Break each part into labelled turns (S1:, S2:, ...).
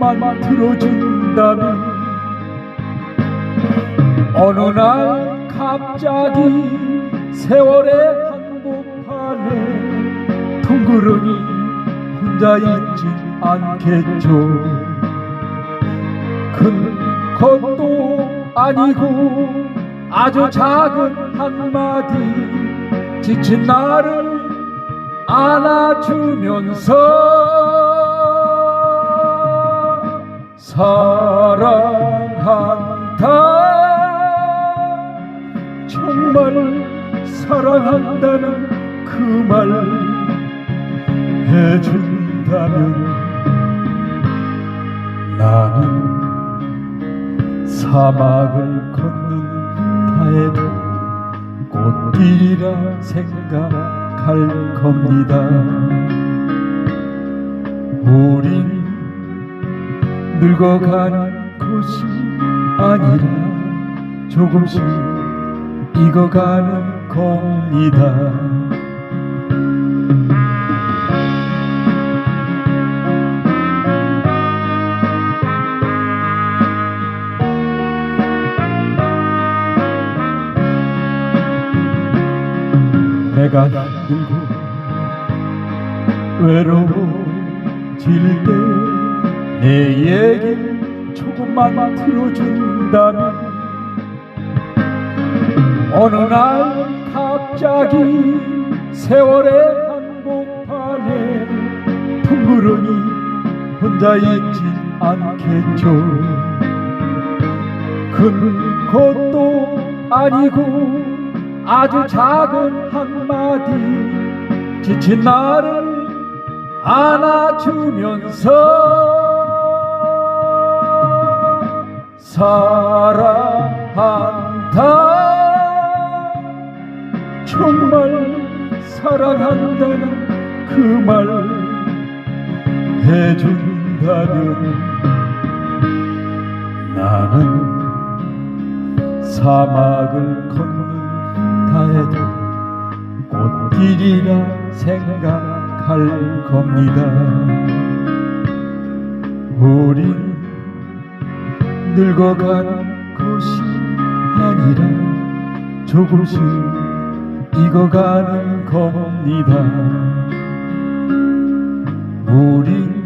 S1: 조금만 들어준다면 어느 날 갑자기 세월의 한복판에 덩그러니 혼자 있진 않겠죠. 큰 것도 아니고 아주 작은 한마디 지친 나를 안아주면서 사랑한다. 정말 사랑한다는 그 말 해준다면 나는 사막을 걷는다 해도 꽃길이라 생각할 겁니다. 우린 늙어가는 것이 아니라 조금씩 익어가는 겁니다. 내가 힘들고 외로워질 때 내 얘기 조금만 들어준다면 어느 날 갑자기 세월의 한복판에 덩그러니 혼자 있진 않겠죠. 큰 것도 아니고 아주 작은 한마디 지친 나를 안아주면서 사랑한다. 정말 사랑한다는 그 말 해준다면 나는 사막을 걷는다 해도 꽃길이라 생각할 겁니다. 우린 늙어가는 것이 아니라 조금씩 익어가는 겁니다. 우린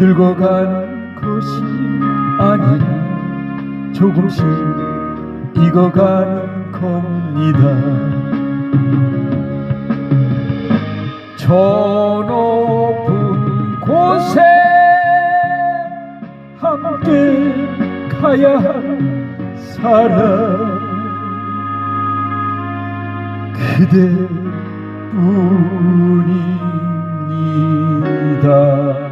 S1: 늙어가는 것이 아니라 조금씩 익어가는 겁니다. 저높 할 사람 그대뿐입니다